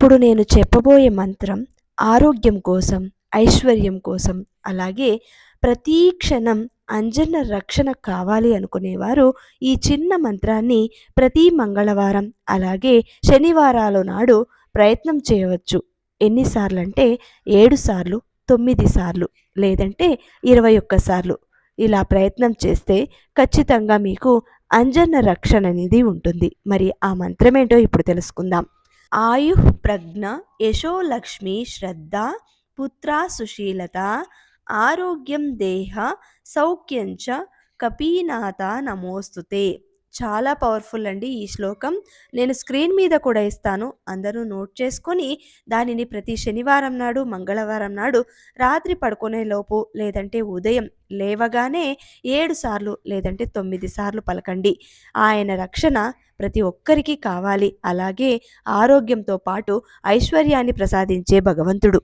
ఇప్పుడు నేను చెప్పబోయే మంత్రం ఆరోగ్యం కోసం ఐశ్వర్యం కోసం అలాగే ప్రతీ క్షణం అంజన్న రక్షణ కావాలి అనుకునేవారు ఈ చిన్న మంత్రాన్ని ప్రతి మంగళవారం అలాగే శనివారాల నాడు ప్రయత్నం చేయవచ్చు. ఎన్నిసార్లు అంటే ఏడు సార్లు తొమ్మిది సార్లు లేదంటే ఇరవై ఒక్కసార్లు ఇలా ప్రయత్నం చేస్తే ఖచ్చితంగా మీకు అంజన్న రక్షణ అనేది ఉంటుంది. మరి ఆ మంత్రమేంటో ఇప్పుడు తెలుసుకుందాం. ಆಯುಃ ಪ್ರಜ್ಞ ಯಶೋಲಕ್ಷ್ಮಿ ಶ್ರದ್ಧಾ ಪುತ್ರ ಸುಶೀಲತಾ ಆರೋಗ್ಯಂ ದೇಹ ಸೌಖ್ಯಂಚ ಕಪೀನಾಥ ನಮೋಸ್ತುತೆ. చాలా పవర్ఫుల్ అండి ఈ శ్లోకం. నేను స్క్రీన్ మీద కూడా ఇస్తాను. అందరూ నోట్ చేసుకొని దానిని ప్రతి శనివారం నాడు మంగళవారం నాడు రాత్రి పడుకునే లోపు లేదంటే ఉదయం లేవగానే ఏడు సార్లు లేదంటే తొమ్మిది సార్లు పలకండి. ఆయన రక్షణ ప్రతి ఒక్కరికి కావాలి. అలాగే ఆరోగ్యంతో పాటు ఐశ్వర్యాన్ని ప్రసాదించే భగవంతుడు.